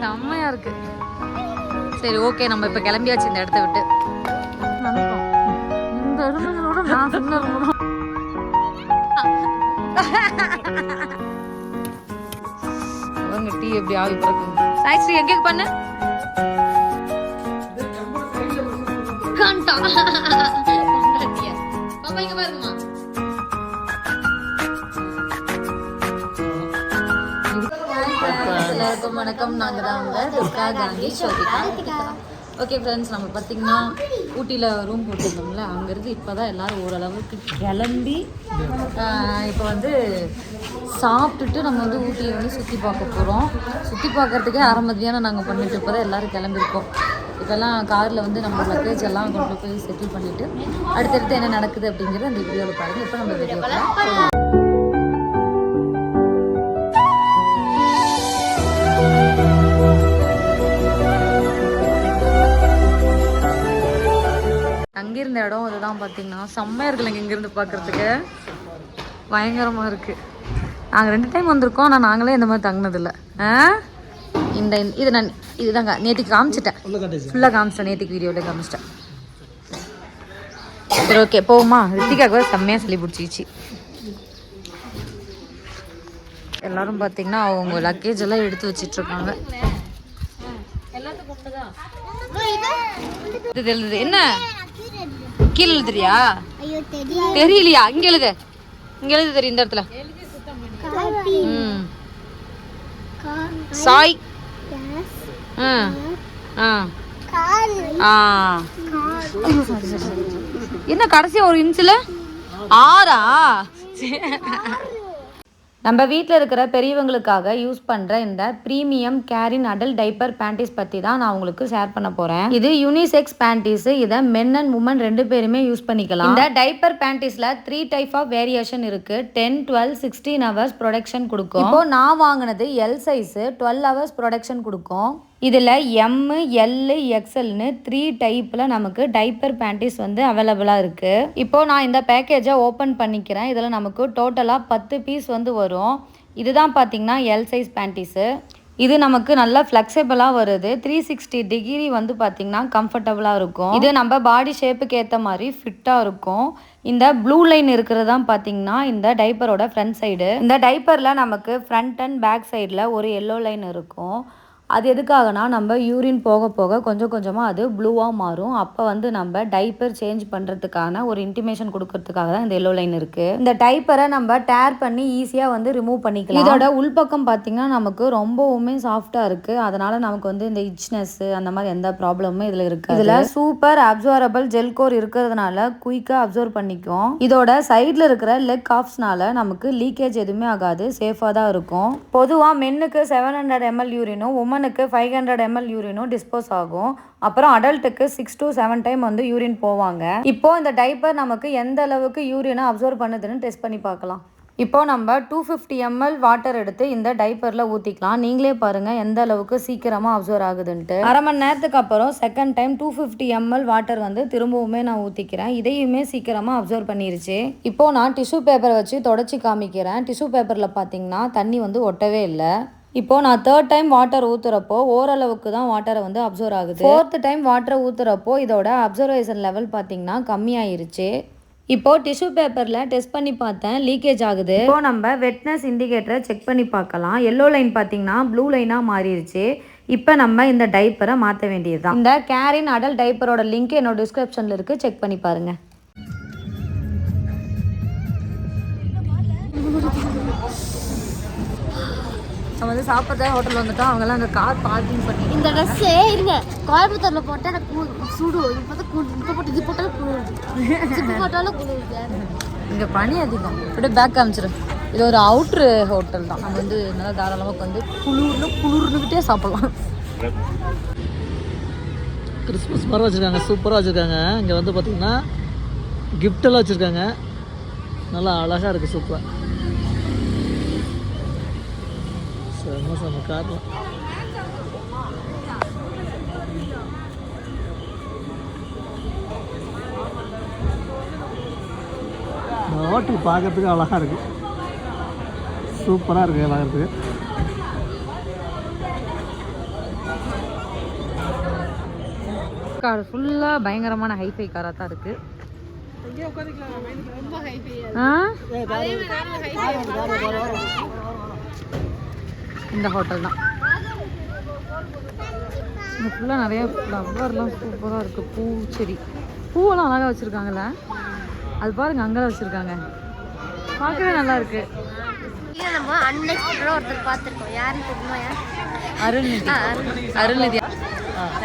செம்மையா இருக்கு. சரி ஓகே நம்ம இப்ப கிளம்பியாச்சு இந்த இடத்த விட்டு. இந்த இடத்துல நான் சொன்ன அவங்க டீ எப்படி ஆவி பறக்கும் சாய் ஸ்ரீ எங்க பண்ணு? காண்டா. பாப்பா இங்க பாருங்கம்மா. எல்லாருக்கும் வணக்கம். நாங்கள் தான் உங்க துர்கா காந்தி ஸ்வதிகா ஓகே ஃப்ரெண்ட்ஸ் நம்ம பார்த்தீங்கன்னா ஊட்டியில் ரூம் போட்டிருந்தோம்ல அங்கேருந்து இப்போ தான் எல்லோரும் ஓரளவுக்கு கிளம்பி இப்போ வந்து சாப்பிட்டுட்டு நம்ம வந்து ஊட்டியை வந்து சுற்றி பார்க்க போகிறோம் சுற்றி பார்க்கறதுக்கே அரை மதியானம் நாங்கள் பண்ணிட்டு இப்போ தான் எல்லோரும் கிளம்பியிருக்கோம். இப்போல்லாம் காரில் வந்து நம்ம லக்கேஜ் எல்லாம் கொண்டு போய் செட்டில் பண்ணிவிட்டு அடுத்தடுத்து என்ன நடக்குது அப்படிங்கிறது அந்த வீடியோவில் பாருங்கள் இப்போ நம்ம வீடியோவில் தங்கியிருந்த இடம் இதுதான் பார்த்தீங்கன்னா செம்மையாக இருக்குல்லைங்க இங்கேருந்து பார்க்குறதுக்கு பயங்கரமாக இருக்குது நாங்கள் ரெண்டு டைம் வந்திருக்கோம் ஆனால் நாங்களே இந்த மாதிரி தங்கினதில்ல. ஆ? இந்த இது நான் இதுதாங்க நேற்றுக்கு காமிச்சிட்டேன். ஃபுல்லாக காமிச்சிட்டேன் நேற்றுக்கு வீடியோவில் காமிச்சிட்டேன். சரி ஓகே போகுமா ரித்திகாவுக்கு வேறு செம்மையாக சொல்லி பிடிச்சிச்சு எல்லாரும் பார்த்தீங்கன்னா அவங்க லக்கேஜ் எல்லாம் எடுத்து வச்சிட்டு இருக்காங்க. என்ன? கீழே எழுதுறியா? தெரியலையா? இங்க எழுது. இங்க எழுது தெரியும் இந்த இடத்துல. ம். சாய். என்ன கடைசியா ஒரு இன்ச்சில் ஆறா. நம்ம வீட்டில் இருக்கிற பெரியவங்களுக்காக யூஸ் பண்ணுற இந்த premium KareIn adult diaper panties பற்றி தான் நான் உங்களுக்கு ஷேர் பண்ண போகிறேன் இது யூனிசெக்ஸ் பேண்டிஸ் இதை மென் அண்ட் உமன் ரெண்டு பேருமே யூஸ் பண்ணிக்கலாம். இந்த டைப்பர் பேண்டிஸில் த்ரீ டைப் ஆஃப் வேரியேஷன் இருக்கு. Ten twelve sixteen hours protection கொடுக்கும். இப்போ நான் வாங்கினது L size twelve hours protection கொடுக்கும். இதில் எம்மு எல்லு எக்ஸல்னு த்ரீ டைப்பில் நமக்கு டைப்பர் பேண்டிஸ் வந்து அவைலபிளாக இருக்குது இப்போது நான் இந்த பேக்கேஜை ஓப்பன் பண்ணிக்கிறேன். இதில் நமக்கு டோட்டலாக பத்து பீஸ் வந்து வரும். இதுதான் பார்த்தீங்கன்னா எல் சைஸ் பேண்டிஸு இது நமக்கு நல்லா ஃப்ளெக்சிபிளாக வருது. த்ரீ சிக்ஸ்டி டிகிரி வந்து பார்த்திங்கன்னா கம்ஃபர்டபுளாக இருக்கும். இது நம்ம பாடி ஷேப்புக்கு ஏற்ற மாதிரி ஃபிட்டாக இருக்கும். இந்த ப்ளூ லைன் இருக்கிறது தான் பார்த்தீங்கன்னா இந்த டைப்பரோட ஃப்ரண்ட் சைடு இந்த டைப்பரில் நமக்கு ஃப்ரண்ட் அண்ட் பேக் சைடில் ஒரு எல்லோ லைன் இருக்கும். அது எதுக்காகனா நம்ம யூரின் போக போக கொஞ்சம் கொஞ்சமாக அது ப்ளூவாக மாறும். அப்போ வந்து நம்ம டைப்பர் சேஞ்ச் பண்ணுறதுக்கான ஒரு இன்டிமேஷன் கொடுக்கறதுக்காக தான் இந்த எல்லோ லைன் இருக்குது இந்த டைப்பரை நம்ம டேர் பண்ணி ஈஸியாக வந்து ரிமூவ் பண்ணிக்கலாம். இதோட உள்பக்கம் பார்த்தீங்கன்னா நமக்கு ரொம்பவுமே சாஃப்டாக இருக்குது அதனால் நமக்கு வந்து இந்த இச்னஸ் அந்த மாதிரி எந்த ப்ராப்ளமும் இதில் இருக்குது. இதில் சூப்பர் அப்சர்வபிள் ஜெல் கோர் இருக்கிறதுனால குயிக்காக அப்சர்வ் பண்ணிக்கும் இதோட சைடில் இருக்கிற லெக் ஆஃப்ஸ்னால நமக்கு லீக்கேஜ் எதுவுமே ஆகாது. சேஃபாக தான் இருக்கும். பொதுவாக மென்னுக்கு செவன் ஹண்ட்ரட் எம்எல் யூரினும் உமனுக்கு ஃபைவ் ஹண்ட்ரட் எம்எல் யூரினும் டிஸ்போஸ் ஆகும். அப்புறம் அடல்ட்டுக்கு சிக்ஸ் டு செவன் டைம் வந்து யூரின் போவாங்க. இப்போ இந்த டைப்பர் நமக்கு எந்த அளவுக்கு யூரினை அப்சர்வ் பண்ணுதுன்னு டெஸ்ட் பண்ணி பார்க்கலாம். இப்போ நம்ம டூ ஃபிஃப்டி எம்எல் வாட்டர் எடுத்து இந்த டைப்பரில் ஊற்றிக்கலாம் நீங்களே பாருங்கள் எந்த அளவுக்கு சீக்கிரமாக அப்சர்வ் ஆகுதுன்ட்டு. அரை மணி நேரத்துக்கு அப்புறம் second time two fifty ML water வந்து திரும்பவுமே நான் ஊற்றிக்கிறேன் இதையுமே சீக்கிரமாக அப்சர்வ் பண்ணிருச்சு. இப்போ நான் டிஷ்யூ பேப்பரை வச்சு தொடச்சி காமிக்கிறேன். டிஷ்யூ பேப்பரில் பார்த்தீங்கன்னா தண்ணி வந்து ஒட்டவே இல்லை. இப்போ நான் தேர்ட் டைம் வாட்டர் ஊற்றுறப்போ ஓரளவுக்கு தான் வாட்டரை வந்து அப்சர்வ் ஆகுது. ஃபோர்த் டைம் வாட்டரை ஊற்றுறப்போ இதோட அப்சர்வேஷன் லெவல் பார்த்தீங்கன்னா கம்மியாயிருச்சு. இப்போ டிஷ்யூ பேப்பரில் டெஸ்ட் பண்ணி பார்த்தேன் லீக்கேஜ் ஆகுது. இப்போ நம்ம வெட்னஸ் இண்டிகேட்டரை செக் பண்ணி பார்க்கலாம். எல்லோ லைன் பார்த்தீங்கன்னா ப்ளூ லைனாக மாறிடுச்சு இப்போ நம்ம இந்த டைப்பரை மாற்ற வேண்டியது தான் இந்த கேரின் அடல் டைப்பரோட லிங்க் என்னோட டிஸ்கிரிப்ஷனில் இருக்குது செக் பண்ணி பாருங்கள் நம்ம வந்து சாப்பிட்றத ஹோட்டல் வந்துட்டோம். அவங்கெல்லாம் அங்கே கார் பார்க்கிங் பண்ணி இந்த ட்ரெஸ் இருங்க. கோயம்புத்தூர்ல போட்டா எனக்கு சுடும் இப்போ தான் கு- இப்போ போட்டு இது போட்டாலும் குளிருது ஜிப்பு போட்டாலும் குளிருது இங்கே பனி அதிகம். அப்படியே பேக் காமிச்சிரு. இது ஒரு அவுட்ரு ஹோட்டல் தான். நம்ம வந்து நல்லா தாராளமாக வந்து குளிர்னு குளிர்னுக்கிட்டே சாப்பிட்லாம். கிறிஸ்மஸ் மரம் வச்சுருக்காங்க. சூப்பராக வச்சுருக்காங்க. இங்கே வந்து பார்த்திங்கன்னா கிஃப்டெல்லாம் வச்சுருக்காங்க. நல்லா அழகாக இருக்குது சூப்பராக செம்ம செம்ம காரணம் ஹோட்டல் பார்க்குறதுக்கு அழகாக இருக்கு சூப்பராக இருக்கு எல்லாருக்கு கார் ஃபுல்லாக பயங்கரமான ஹைஃபை காராக தான் இருக்கு. ஆ இந்த ஹோட்டல் தான். இங்கே ஃபுல்லாக நிறைய ஃப்ளவர்லாம் சூப்பராக இருக்குது பூச்செடி பூவெல்லாம் அழகாக வச்சுருக்காங்கல்ல? அது பாருங்க அங்கெல்லாம் வச்சுருக்காங்க. பார்க்கவே நல்லா இருக்கு. நம்ம அன்எக்ஸ்பெக்டடாக ஒருத்தர் பார்த்துருக்கோம். யாருன்னு தெரியுமா யார்? அருள்நிதி. அருள்நிதி.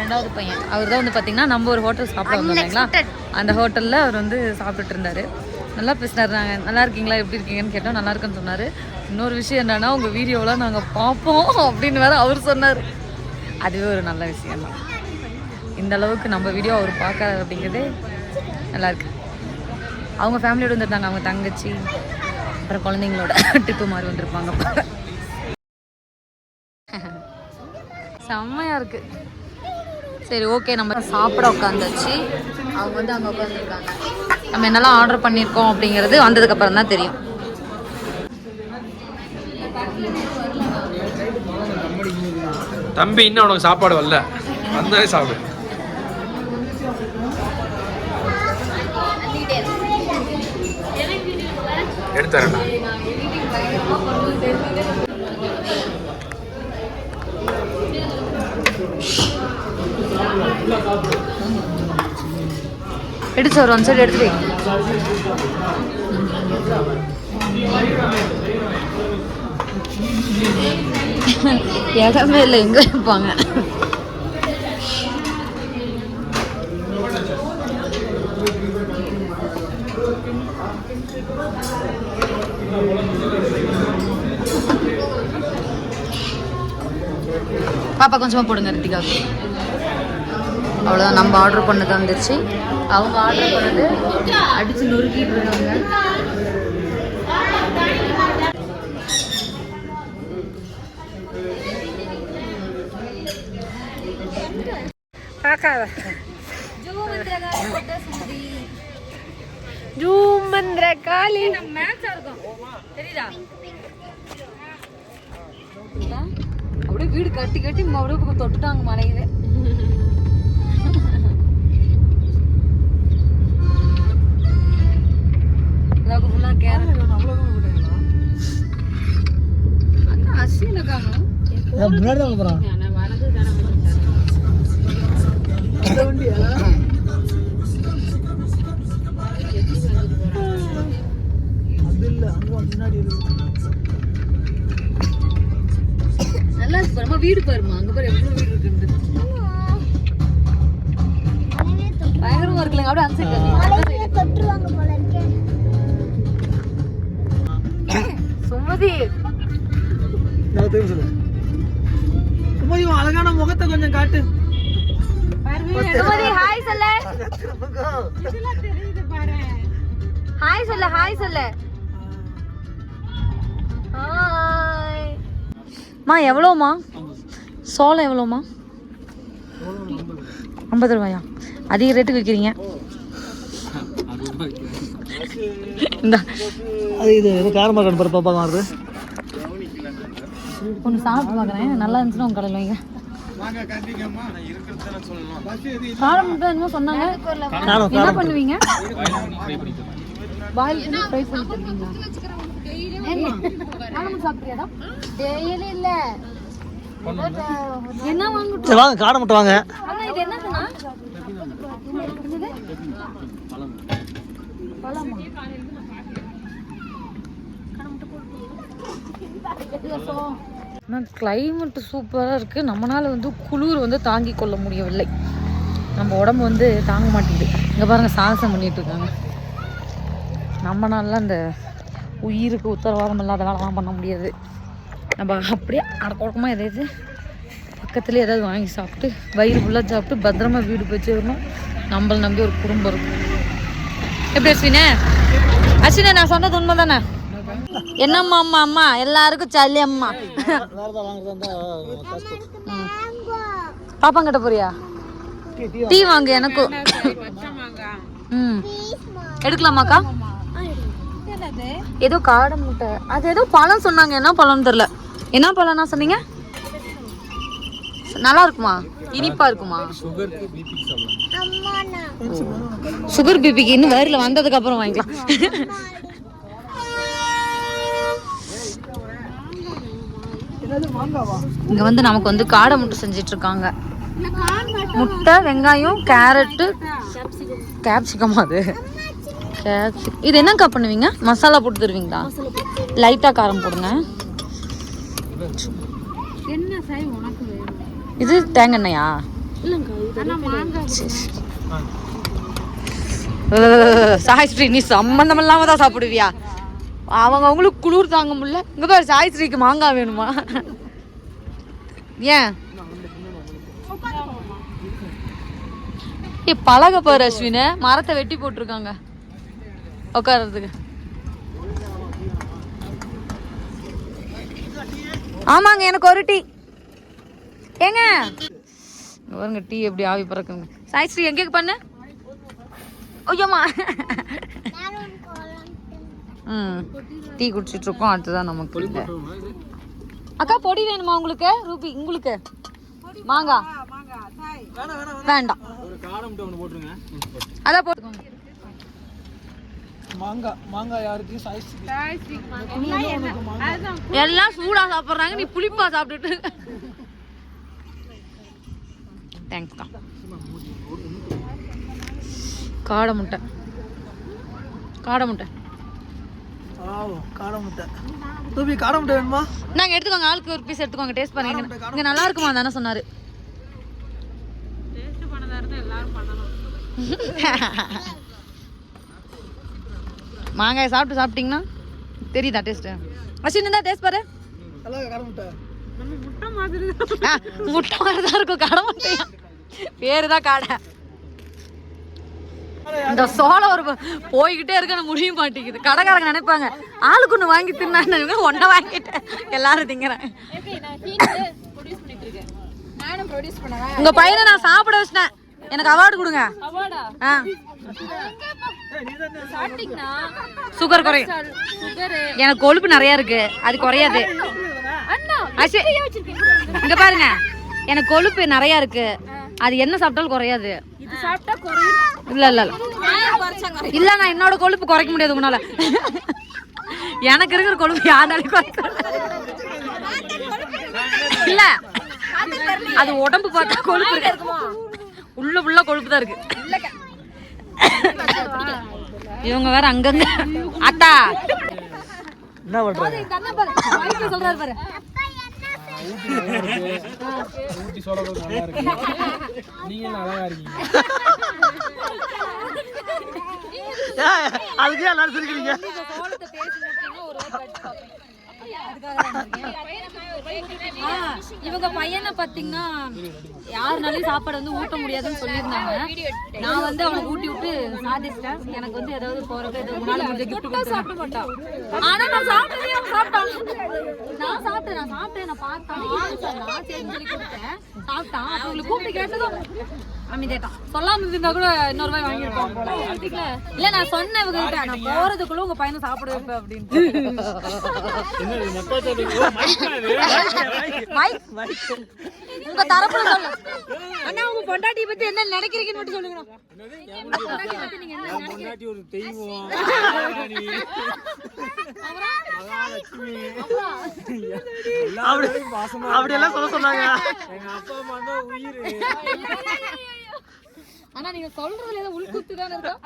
ரெண்டாவது பையன். அவர் தான் வந்து பார்த்தீங்கன்னா நம்ம ஒரு ஹோட்டல் சாப்பிட வந்தோம் இல்லைங்களா? அந்த ஹோட்டலில் அவர் வந்து சாப்பிட்டுட்டு இருந்தாரு. நல்லா பேசினார் நாங்கள் நல்லா இருக்கீங்களா? எப்படி இருக்கீங்கன்னு கேட்டோம். நல்லா இருக்குன்னு சொன்னார். இன்னொரு விஷயம் என்னன்னா உங்கள் வீடியோலாம் நாங்கள் பார்ப்போம் அப்படின்னு வேற அவர் சொன்னார். அதுவே ஒரு நல்ல விஷயம் தான் இந்த அளவுக்கு நம்ம வீடியோ அவர் பார்க்கறாரு அப்படிங்கிறதே நல்லா இருக்கு. அவங்க ஃபேமிலியோட வந்திருந்தாங்க அவங்க தங்கச்சி அப்புறம் குழந்தைங்களோட ட்ரிப்பு மாதிரி வந்திருப்பாங்க செம்மையா இருக்கு. சரி ஓகே நம்ம சாப்பிட உட்காந்துச்சு அவங்க வந்து அங்கே உட்காந்துருக்காங்க நம்ம என்னெல்லாம் ஆர்டர் பண்ணியிருக்கோம் அப்படிங்கிறது வந்ததுக்கப்புறம் தான் தெரியும். தம்பி இன்னும் உனக்கு சாப்பாடு வரல. வந்தாலே சாப்பிடு. எடுத்துறேன். எடுத்து சார் ஒன் சைடு எடுத்து வை. இடமே இல்லை எங்கே இருப்பாங்க பாப்பா கொஞ்சமாக போடுங்க ரித்திகாவுக்கு அவ்வளோதான் நம்ம ஆர்டர் பண்ணது வந்துச்சு அவங்க ஆர்டர் பண்ணது அடித்து நொறுக்கிட்டு இருக்காங்க. பார்க்காத. ஜூமந்திர காலி மேட்சா இருக்கும். தெரியுதா? அப்படியே வீடு கட்டி கட்டி அப்படியே தொட்டுட்டாங்க மலையில முன்னாடி தான் போகிறான் அது இல்லை அங்கே முன்னாடி நல்லா இருக்கு பாருமா வீடு பாருமா அங்க பாரு எவ்வளவு வீடு இருக்குன்னு பயங்கரமா இருக்குல்லங்க அப்படியே அந்த சைடு தொட்டுருவாங்க போல இருக்கேன் சுமதி நான் தெரியும் சொல்லு சும்மா அழகான முகத்தை கொஞ்சம் காட்டு சுமதி ஹாய் சொல்ல. ஹாய் சொல்ல ஹாய் சொல்ல. ஹாய். மா எவ்வளோமா சோளம் எவ்வளோமா ஐம்பது ரூபாயா? அதிக ரேட்டுக்கு விற்கிறீங்க இந்த. அது இது இது காரமாக கண்டு பாரு பாப்பா வைங்க காரம் மட்டும் என்னமோ சொன்னாங்க. காரம் என்ன பண்ணுவீங்க? பாயில் பண்ணி ஃப்ரை பண்ணி சாப்பிட்றியாடா டெய்லி இல்லை. என்ன வாங்கட்டும்? சரி வாங்க காடை மட்டும் வாங்க. அண்ணா இது என்னதுண்ணா? பழமா. ஆனால் கிளைமேட் சூப்பராக இருக்குது நம்மளால் வந்து குளிர் வந்து தாங்கிக் கொள்ள முடியவில்லை. நம்ம உடம்பு வந்து தாங்க மாட்டேங்குது. இங்கே பாருங்கள் சாகசம் பண்ணிகிட்டு இருக்காங்க. நம்மனால அந்த உயிருக்கு உத்தரவாதம் இல்லாத வேலைலாம் பண்ண முடியாது. நம்ம அப்படியே அடக்கொடக்கமாக எதாவது பக்கத்துலேயே ஏதாவது வாங்கி சாப்பிட்டு வயிறு ஃபுல்லாக சாப்பிட்டு பத்திரமா வீடு போய் வரணும் நம்மளை நம்பி ஒரு குடும்பம் இருக்கும். எப்படி அஸ்வினே? அஸ்வினே நான் சொன்னது உண்மை தானே என்னம்மா அம்மா அம்மா? எல்லாருக்கும் சளி அம்மா. போட்டு பாப்பாங்கிட்ட போறியா? டீ வாங்க எனக்கும் ம். எடுக்கலாமாக்கா? ஏதோ காடை முட்டை. அது ஏதோ பழம் சொன்னாங்க. என்ன பழம்னு தெரியல. என்ன பழம்னா சொன்னீங்க? நல்லா இருக்குமா? இனிப்பா இருக்குமா? சுகர் பிபிக்கு இன்னும் வயிறுல வந்ததுக்கு அப்புறம் வாங்கிக்கலாம். இங்க வந்து நமக்கு வந்து காடை முட்டை செஞ்சிட்டு இருக்காங்க முட்டை வெங்காயம் கேரட்டு. கேப்சிகம் அது. கேப்சிகம் இது என்னக்கா பண்ணுவீங்க? மசாலா போட்டு தருவீங்களா? லைட்டாக காரம் போடுங்க. இது தேங்காய் சாய் ஸ்ரீ நீ சம்மந்தம் இல்லாம தான் சாப்பிடுவியா? அவங்க அவங்களுக்கு குளிர் தாங்க முடியல. இங்கே பாரு சாய்ஸ்ரீக்கு மாங்காய் வேணுமா? ஏன்? ஏ பழக பாரு அஸ்வின. மரத்தை வெட்டி போட்டிருக்காங்க. உட்காரதுக்கு ஆமாங்க எனக்கு ஒரு டீ. ஏங்க? வருங்க பாருங்க டீ எப்படி ஆவி பறக்குங்க சாய்ஸ்ரீ எங்கே பண்ணு? ஐயோமா ம். டீ குடிச்சிட்டு இருக்கோம் அடுத்ததான் நமக்கு இல்லை அக்கா பொடி வேணுமா உங்களுக்கு? ரூபி உங்களுக்கு? மாங்காய் வேண்டாம். அதான் போட்டுக்கோங்க மாங்காய் மாங்காய் யாருக்கு? சாய்ஸ் எல்லாம் சூடா சாப்பிட்றாங்க நீ புளிப்பா சாப்பிட்டுட்டு. தேங்க்ஸ்க்கா காடை முட்டை காடை முட்டை காடை முட்டை. தூபி காடை முட்டை வேணுமா? நாங்க எடுத்துக்கோங்க. ஆளுக்கு ஒரு பீஸ் எடுத்துக்கோங்க டேஸ்ட் பண்ணுங்க இங்க. நல்லா இருக்குமா தானே சொன்னாரு. மாங்காய் சாப்பிட்டு சாப்பிட்டீங்கன்னா தெரியுதா டேஸ்ட் அஸ்வின் தான் டேஸ்ட் பாரு. முட்டை? ஆ, முட்டை மாதிரி தான் இருக்கும் கடை முட்டையா? பேரு தான் காடை. இந்த சோளம் ஒரு போய்கிட்டே இருக்க முடிய மாட்டேங்குது. கடைக்காரங்க நினைப்பாங்க ஆளுக்கு ஒன்று வாங்கி தின்னாங்க ஒன்றை வாங்கிட்டேன் எல்லாரும் திங்கிறேன் உங்க பையனை நான் சாப்பிட வச்சிட்டேன். எனக்கு அவார்டு கொடுங்க. சுகர் குறையும் எனக்கு கொழுப்பு நிறைய இருக்கு. அது குறையாது. இங்க பாருங்க. எனக்கு கொழுப்பு நிறைய இருக்கு. அது என்ன சாப்பிட்டாலும் குறையாது. இல்ல இல்ல இல்ல. இல்ல நான் என்னோட கொழுப்பு குறைக்க முடியாது உங்களால எனக்கு இருக்கிற கொழுப்பு யாராலையும் குறைக்க. இல்ல. அது உடம்பு பார்த்தா கொழுப்பு இருக்கு. உள்ள உள்ள கொழுப்பு தான் இருக்கு. இவங்க வேற அங்கங்க. அத்தா. என்ன பண்றாங்க? சொல்றாரு பாரு. ஊட்டி சோளம் நல்லா இருக்கு. நீங்க அழகா இருக்கீங்க. அதுக்கே எல்லாரும் சிரிக்கிறீங்க. இவங்க பையனை பாத்தீங்கன்னா யாருனாலையும் சாப்பாடு வந்து ஊட்ட முடியாதுன்னு சொல்லியிருந்தாங்க. நான் வந்து அவனுக்கு ஊட்டி விட்டு சாதிச்சிட்டேன். எனக்கு வந்து ஏதாவது போறது ஏதாவது உன்னால முடிஞ்ச கிஃப்ட் சாப்பிட மாட்டான். ஆனா நான் சாப்பிட்டதே அவன் சாப்பிட்டான் நான் சாப்பிட்டேன் நான் சாப்பிட்டேன் நான் பார்த்தேன் நான் சரி சொல்லி கொடுத்தேன் சாப்பிட்டான் அப்ப உங்களுக்கு கூப்பிட்டு கேட்டதும் அமைதியாட்டான் சொல்லாம இருந்தா கூட இன்னொரு ரூபாய் வாங்கியிருப்பான் போல இல்ல நான் சொன்னேன் இவங்க கிட்ட நான் போறதுக்குள்ள உங்க பையனை சாப்பிட வைப்பேன் அப்படின்னு உங்க தரப்புல சொல்லு அண்ணா உங்க பொண்டாட்டி பத்தி என்ன நினைக்கிறீங்கன்னு மட்டும் சொல்லுங்க பொண்டாட்டி பத்தி நீங்க என்ன அப்படி எல்லாம் சொல்ல சொன்னாங்க. ஆனா நீங்க சொல்றதுல ஏதோ உள்குத்து தானே இருக்கும்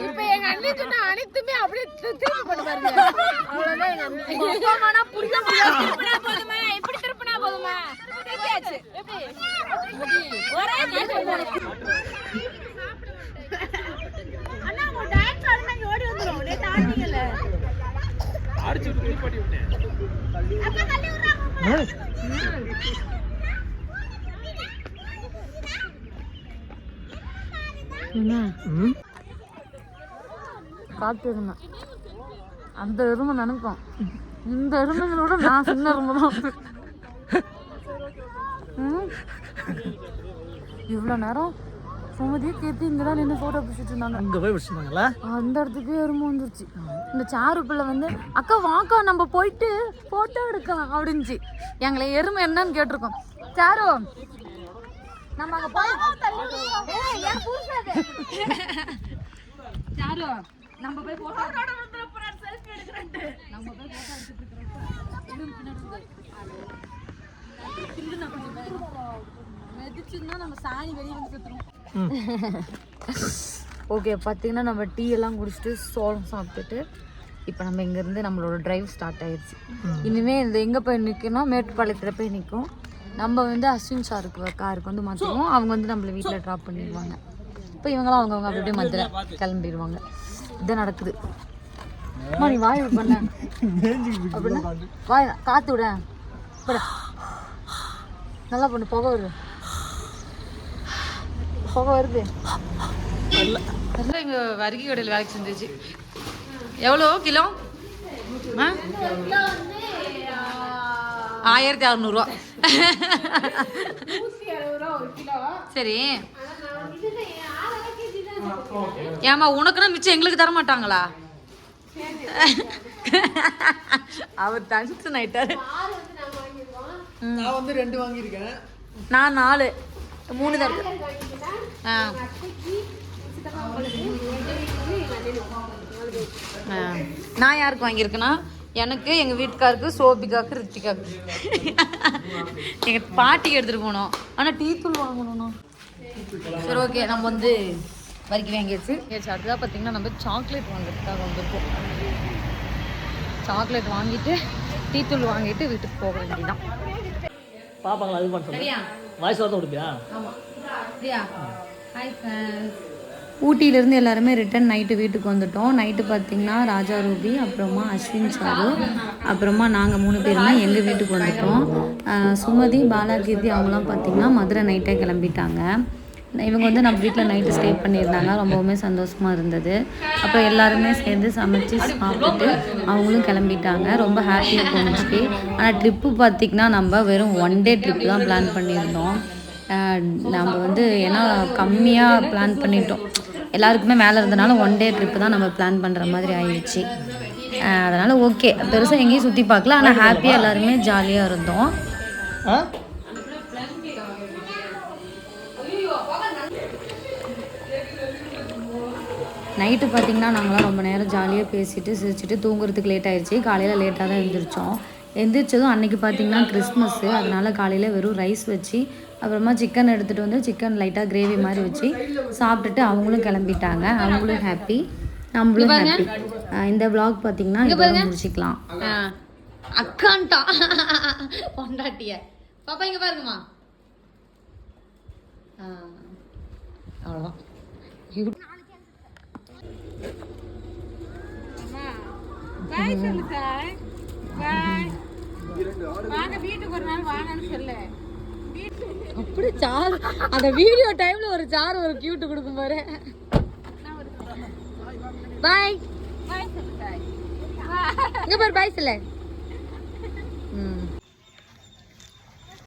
இப்ப எங்க அண்ணன் சொன்ன அனைத்துமே அப்படியே தி- திருப்பி போட்டு பாருங்க. அவ்வளவுதான் எங்க அண்ணன் புரிஞ்ச திருப்பினா போதுமா? எப்படி திருப்பினா போதுமா? திருப்பியாச்சு. எப்படி? ஒரே அடிச்சு விட்டு குளிப்பாட்டி விட்டேன். காட்டு எருமை. அந்த எருமை நினைப்போம் இந்த எருமைகளோட நான் சின்ன எருமை தான். இவ்வளோ நேரம் சுமதி கீர்த்தி இங்கே தான் நின்று ஃபோட்டோ பிடிச்சிட்டு இருந்தாங்க அங்க போய் பிடிச்சிருந்தாங்களா அந்த இடத்துக்கு எருமை வந்துருச்சு. இந்த சாரு பிள்ளை வந்து அக்கா வாக்கா நம்ம போயிட்டு போட்டோ எடுக்கலாம் அப்படின்ச்சு எங்களை எருமை என்னன்னு கேட்டிருக்கோம். சாரு நம்ம அங்க போய். சாரு நம்ம போய் போட்டோ நம்ம போய் போட்டோ எடுத்துட்டு இருக்கிறோம் நம்ம சாணி வெளியே வந்து ஓகே பார்த்தீங்கன்னா நம்ம டீ எல்லாம் குடிச்சிட்டு சோளம் சாப்பிட்டுட்டு இப்போ நம்ம இங்கேருந்து நம்மளோட டிரைவ் ஸ்டார்ட் ஆயிடுச்சு இனிமேல் இந்த எங்கே போய் நிற்கணும் மேட்டுப்பாளையத்தில் போய் நிற்கும் நம்ம வந்து அஸ்வின் சாருக்கு காருக்கு வந்து மாற்றுவோம் அவங்க வந்து நம்மளை வீட்டில் ட்ராப் பண்ணிடுவாங்க. இப்போ இவங்களாம் அவங்கவுங்க அப்படியே மதுரை கிளம்பிடுவாங்க. இதான் நடக்குது. அம்மா, நீ வாய் பண்ண. அப்படின்னா வாய் காத்து விட. நல்லா பண்ணு புகை வருது. புகை வருது. இங்கே வரிகை கடையில் வேலைக்கு செஞ்சிச்சு. எவ்வளோ கிலோ? ஆயிரத்தி அறநூறுவா. சரி. ஏமா உனக்குன்னா மிச்சம் எங்களுக்கு தர மாட்டாங்களா? அவர் டென்ஷன் ஆயிட்டாரு. நான் வந்து ரெண்டு வாங்கியிருக்கேன். நான் நாலு. மூணு தான் இருக்கு. ஆ. ஆ. நான் யாருக்கு வாங்கியிருக்கேன்னா எனக்கு எங்கள் வீட்டுக்காருக்கு சோபிகாக்கு ரித்திகாக்கு. எங்கள் பாட்டிக்கு எடுத்துகிட்டு போனோம். ஆனால் டீ தூள் வாங்கணும்ண்ணா சரி ஓகே நம்ம வந்து வரைக்கும் வாங்கியாச்சு. ஏச்சு அடுத்ததாக பார்த்தீங்கன்னா நம்ம சாக்லேட் வாங்குறதுக்காக வந்திருக்கோம். சாக்லேட் வாங்கிட்டு டீ தூள் வாங்கிட்டு வீட்டுக்கு போக வேண்டியதான் பாப்பாங்களா அது பண்ண சரியா? வாய்ஸ் வரதான் கொடுப்பியா ஊட்டியிலேருந்து எல்லாருமே ரிட்டன் நைட்டு வீட்டுக்கு வந்துட்டோம். நைட்டு பார்த்தீங்கன்னா ராஜா ரூபி அப்புறமா அஸ்வின் சாரு அப்புறமா நாங்கள் மூணு பேருமே எங்கள் வீட்டுக்கு வந்துட்டோம். சுமதி பாலாகீர்த்தி அவங்களாம் பார்த்தீங்கன்னா மதுரை நைட்டே கிளம்பிட்டாங்க. இவங்க வந்து நம்ம வீட்டில் நைட்டு ஸ்டே பண்ணியிருந்தாங்க. ரொம்பவுமே சந்தோஷமாக இருந்தது. அப்புறம் எல்லாருமே சேர்ந்து சமைச்சு சாப்பிட்டுட்டு அவங்களும் கிளம்பிட்டாங்க. ரொம்ப ஹாப்பியாக போணுச்சு ஆனால் ட்ரிப்பு பார்த்திங்கன்னா நம்ம வெறும் ஒன் டே ட்ரிப் தான் பிளான் பண்ணியிருந்தோம். நம்ம வந்து ஏன்னா கம்மியாக பிளான் பண்ணிட்டோம். எல்லாருக்குமே மேலே இருந்தனால ஒன் டே ட்ரிப்பு தான் நம்ம பிளான் பண்ணுற மாதிரி ஆயிடுச்சு. அதனால் ஓகே பெருசாக எங்கேயும் சுற்றி பார்க்கல. ஆனால் ஹாப்பியாக எல்லாருமே ஜாலியாக இருந்தோம். நைட்டு பார்த்தீங்கன்னா நாங்களாம் ரொம்ப நேரம் ஜாலியாக பேசிட்டு சிரிச்சிட்டு தூங்குறதுக்கு லேட் ஆயிடுச்சு. காலையில் லேட்டாக தான் எழுந்திரிச்சோம் எந்திரிச்சதும் அன்னைக்கு பார்த்தீங்கன்னா கிறிஸ்மஸ்ஸு அதனால காலையில் வெறும் ரைஸ் வச்சு அப்புறமா சிக்கன் எடுத்துகிட்டு வந்து சிக்கன் லைட்டாக கிரேவி மாதிரி வச்சு சாப்பிட்டுட்டு அவங்களும் கிளம்பிட்டாங்க. அவங்களும் ஹாப்பி நம்மளும் ஹாப்பி இந்த vlog பார்த்தீங்கன்னா இதோட முடிச்சுக்கலாம். அக்கான்ட்டா பொண்டாட்டிய. பாப்பா இங்கே பாருங்கம்மா. அவ்வளோதான் பாய் சொல்லு சார் பாய் வாங்க வீட்டுக்கு ஒரு நாள் வாங்கன்னு சொல்லு. அப்படி சாரு அந்த வீடியோ டைம்ல ஒரு சாரு ஒரு கியூட் கொடுக்கும் பாரு. பாய் பாய் சொல்லு சார் இங்க பாரு பாய் சொல்ல.